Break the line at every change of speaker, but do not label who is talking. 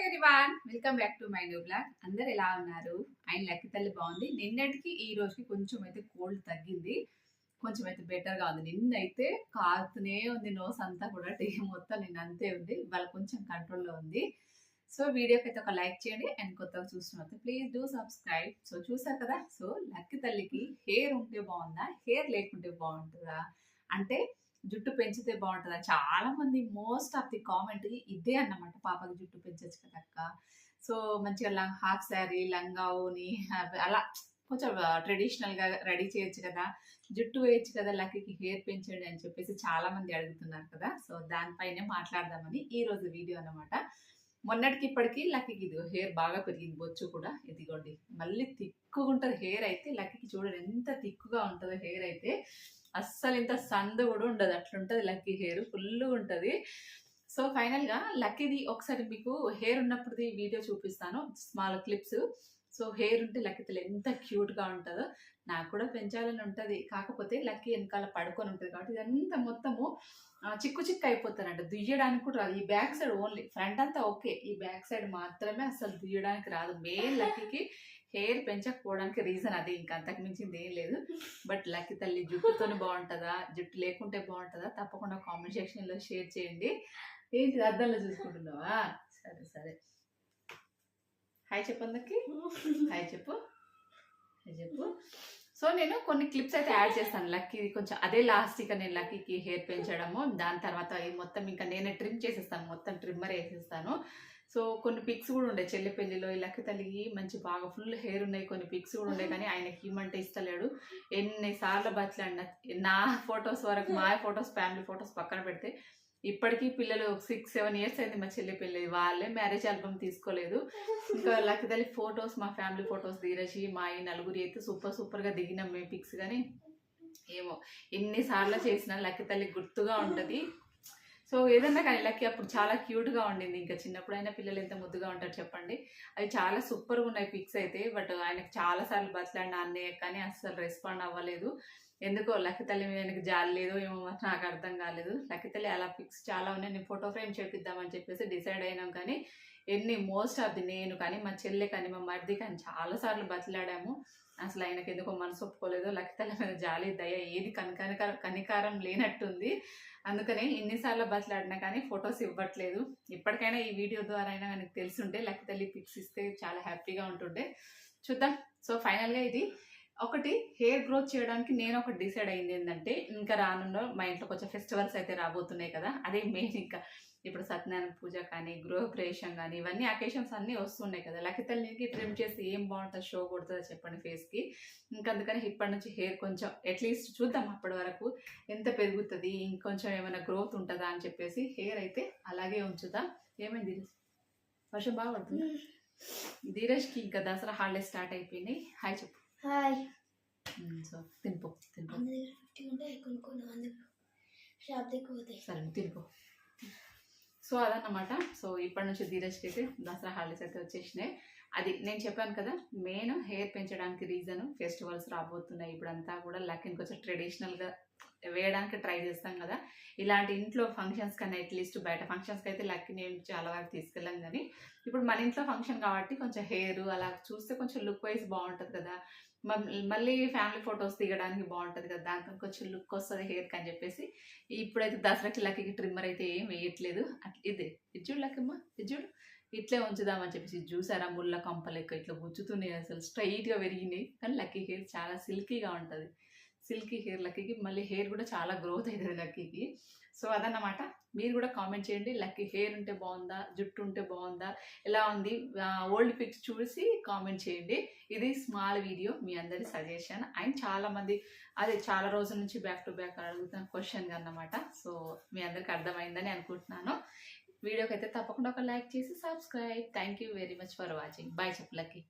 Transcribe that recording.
Everyone welcome back to my new blog అందరు ఎలా ఉన్నారు? ఆయన లెక్క తల్లి బాగుంది. నిన్నటికి ఈ రోజుకి కొంచెం అయితే కోల్డ్ తగ్గింది. కొంచెం అయితే బెటర్గా గా ఉంది. నిన్నైతే కారుతూనే ఉంది నోస్ అంతా కూడా టీ మొత్తం నిన్న అంతే ఉంది. ఇవాళ కొంచెం కంట్రోల్లో ఉంది. సో వీడియోకి అయితే ఒక లైక్ చేయండి. అండ్ కొత్తగా చూస్తున్నట్టు ప్లీజ్ డూ సబ్స్క్రైబ్ సో చూసారు కదా? సో లక్కి తల్లికి హెయిర్ ఉంటే బాగుందా? హెయిర్ లేకుంటే బాగుంటుందా? అంటే జుట్టు పెంచితే బాగుంటుందా చాలా మంది మోస్ట్ ఆఫ్ ది కామెంట్ ఇదే అన్నమాట పాపకి జుట్టు పెంచచ్చు కదా అక్క. సో మంచిగా లంగ్ హాఫ్ శారీ లంగా ఓని అలా కొంచెం ట్రెడిషనల్గా రెడీ చేయొచ్చు కదా. జుట్టు వేయచ్చు కదా లక్కీకి హెయిర్ పెంచండి అని చెప్పేసి చాలా మంది అడుగుతున్నారు కదా. సో దానిపైనే మాట్లాడదామని ఈ రోజు వీడియో అన్నమాట. మొన్నటికి ఇప్పటికీ లక్కీకి ఇది హెయిర్ బాగా పెరిగింది బొచ్చు కూడా. ఇదిగోండి మళ్ళీ తిక్కుగా ఉంటుంది హెయిర్ అయితే లక్కీకి చూడండి ఎంత తిక్కుగా ఉంటుందో హెయిర్ అయితే. అస్సలు ఇంత సందు కూడా ఉండదు. అట్లుంటుంది లక్కీ హెయిర్ ఫుల్ ఉంటుంది. సో ఫైనల్గా లక్కీది ఒకసారి మీకు హెయిర్ ఉన్నప్పుడుది వీడియో చూపిస్తాను. Small clips. సో హెయిర్ ఉంటే లక్కీ ఎంత క్యూట్గా ఉంటుందో నాకు కూడా పెంచాలని ఉంటుంది. కాకపోతే లక్కీ వెనకాల పడుకొని ఉంటుంది కాబట్టి ఇదంతా మొత్తము చిక్కు చిక్కు అయిపోతానంట. దుయ్యడానికి కూడా రాదు. ఈ బ్యాక్ సైడ్ ఓన్లీ ఫ్రంట్ అంతా ఓకే. ఈ బ్యాక్ సైడ్ మాత్రమే అసలు దుయ్యడానికి రాదు. మెయిన్ లక్కీకి హెయిర్ పెంచకపోవడానికి రీజన్ అది. ఇంకా అంతకు మించింది ఏం లేదు. బట్ లక్కీ తల్లి జుట్టుతోనే బాగుంటుందా? జుట్టు లేకుంటే బాగుంటుందా? తప్పకుండా కామెంట్ సెక్షన్లో షేర్ చేయండి. ఏంటి అద్దంలో చూసుకుంటున్నావా? సరే సరే. హాయ్ చెప్పందకి హాయ్ చెప్పు. హాయ్ చెప్పు. సో నేను కొన్ని క్లిప్స్ అయితే యాడ్ చేస్తాను. లక్కీ కొంచెం అదే లాస్ట్ ఇక నేను లక్కీకి హెయిర్ పెంచడము. దాని తర్వాత ఈ మొత్తం ఇంకా నేనే ట్రిమ్ చేసేస్తాను. మొత్తం ట్రిమ్మర్ వేసేస్తాను. సో కొన్ని పిక్స్ కూడా ఉండే చెల్లి పెళ్ళిలో ఈ లక్కీ తల్లికి మంచి బాగా ఫుల్ హెయిర్ ఉన్నాయి కొన్ని పిక్స్ కూడా ఉండే కానీ ఆయనకి ఇమ్మంటే ఇస్తలేడు ఎన్నిసార్లు బతిలాడిన నా ఫొటోస్ వరకు మా ఫొటోస్ ఫ్యామిలీ ఫొటోస్ పక్కన పెడితే ఇప్పటికీ పిల్లలు సిక్స్ సెవెన్ ఇయర్స్ అయింది మా చెల్లి పెళ్ళి. వాళ్ళే మ్యారేజ్ ఆల్బమ్ తీసుకోలేదు. ఇంకా లక్కీ తల్లి ఫొటోస్ మా ఫ్యామిలీ ఫొటోస్ దిగరేసి మా ఈ నలుగురి అయితే సూపర్ సూపర్గా దిగినాం మేము పిక్స్ కానీ ఏమో ఎన్నిసార్లు చేసినా లక్కీ తల్లి గుర్తుగా ఉంటది. సో ఏదన్నా కానీ లక్కీ అప్పుడు చాలా క్యూట్గా ఉండింది. ఇంకా చిన్నప్పుడు అయినా పిల్లలు ఎంత ముద్దుగా ఉంటారు చెప్పండి. అవి చాలా సూపర్గా ఉన్నాయి పిక్స్ అయితే. బట్ ఆయనకు చాలా సార్లు అన్నయ్య కానీ అస్సలు రెస్పాండ్ అవ్వలేదు. ఎందుకో లక్కితల్లి మీద వెనక జాలి లేదు ఏమో నాకు అర్థం కాలేదు. లక్కితల్లి అలా పిక్స్ చాలా ఉన్నాయి. నేను ఫోటో ఫ్రేమ్ చేపిద్దామని చెప్పేసి డిసైడ్ అయినాం కానీ ఎన్ని మోస్ట్ ఆఫ్ ది నేను కానీ మా చెల్లె కానీ మా మరిది కానీ చాలా సార్లు బతిలాడాము. అసలు ఆయనకు ఎందుకో మనసు ఒప్పుకోలేదు. లక్కితల్లి మీద జాలి దయ ఏది కనికనిక కనికారం లేనట్టుంది. అందుకని ఎన్నిసార్లు బతిలాడినా కానీ ఫొటోస్ ఇవ్వట్లేదు. ఇప్పటికైనా ఈ వీడియో ద్వారా అయినా మనకి తెలిసుంటే లక్కతల్లి పిక్స్ ఇస్తే చాలా హ్యాపీగా ఉంటుండే. చూద్దాం. సో ఫైనల్గా ఇది. ఒకటి హెయిర్ గ్రోత్ చేయడానికి నేను ఒకటి డిసైడ్ అయింది ఏంటంటే ఇంకా రానున్న మా ఇంట్లో కొంచెం ఫెస్టివల్స్ అయితే రాబోతున్నాయి కదా అదే మెయిన్ ఇంకా. ఇప్పుడు సత్యనారాయణ పూజ కానీ గృహప్రవేశం కానీ ఇవన్నీ అకేషన్స్ అన్నీ వస్తున్నాయి కదా. లక్కీ తల్లికి ట్రిమ్ చేసి ఏం బాగుంటుంది షో కొడుతుందో చెప్పండి ఫేస్కి ఇంకా అందుకని ఇప్పటి నుంచి హెయిర్ కొంచెం అట్లీస్ట్ చూద్దాం అప్పటి వరకు ఎంత పెరుగుతుంది ఇంకొంచెం ఏమైనా గ్రోత్ ఉంటుందా అని చెప్పేసి హెయిర్ అయితే అలాగే ఉంచుదాం. ఏమైంది వర్షం బాగా పడుతుంది? ధీరజ్కి ఇంకా దసరా హాలిడే స్టార్ట్ అయిపోయినాయి. హాయ్ చెప్పు.
హాయ్.
సో తినిపో తినిపో. సరే తినిపో. సో అదన్నమాట. సో ఇప్పటి నుంచి ధీరజ్కి అయితే దసరా హాలిడేస్ అయితే వచ్చేసినాయి. అది నేను చెప్పాను కదా మెయిన్ హెయిర్ పెంచడానికి రీజన్ ఫెస్టివల్స్ రాబోతున్నాయి. ఇప్పుడంతా కూడా లక్కీని కొంచెం ట్రెడిషనల్గా వేయడానికి ట్రై చేస్తాం కదా. ఇలాంటి ఇంట్లో ఫంక్షన్స్ కన్నా అట్లీస్ట్ బయట ఫంక్షన్స్కి అయితే లక్కీ నేను చాలా వరకు తీసుకెళ్ళాం కానీ ఇప్పుడు మన ఇంట్లో ఫంక్షన్ కాబట్టి కొంచెం హెయిర్ అలా చూస్తే కొంచెం లుక్ వైజ్ బాగుంటుంది కదా. మళ్ళీ ఫ్యామిలీ ఫొటోస్ దిగడానికి బాగుంటుంది కదా. దానికి కొంచెం లుక్ వస్తుంది హెయిర్కి అని చెప్పేసి ఇప్పుడైతే దసరాకి లక్కీకి ట్రిమ్మర్ అయితే ఏం వేయట్లేదు. అట్లా ఇదే ఇది చూడు లక్కమ్మ ఇది చూడు. ఇట్లే ఉంచుదామని చెప్పేసి చూసారా? ముళ్ళ కంపలు ఎక్కువ ఇట్లా గుచ్చుతున్నాయి అసలు. స్ట్రైట్గా పెరిగినాయి. కానీ లక్కీ హెయిర్ చాలా సిల్కీగా ఉంటుంది. సిల్కీ హెయిర్ లక్కీకి మళ్ళీ హెయిర్ కూడా చాలా గ్రోత్ అవుతుంది లక్కీకి. సో అదన్నమాట. మీరు కూడా కామెంట్ చేయండి. లక్కీ హెయిర్ ఉంటే బాగుందా? జుట్టు ఉంటే బాగుందా? ఎలా ఉంది? ఓల్డ్ పిక్స్ చూసి కామెంట్ చేయండి. ఇది స్మాల్ వీడియో మీ అందరి సజెషన్. అండ్ చాలామంది అదే చాలా రోజుల నుంచి బ్యాక్ టు బ్యాక్ అడుగుతున్న క్వశ్చన్ అన్నమాట. సో మీ అందరికి అర్థమైందని అనుకుంటున్నాను. వీడియోకి అయితే తప్పకుండా ఒక లైక్ చేసి subscribe thank you very much for watching bye చెప్పు లక్కీ.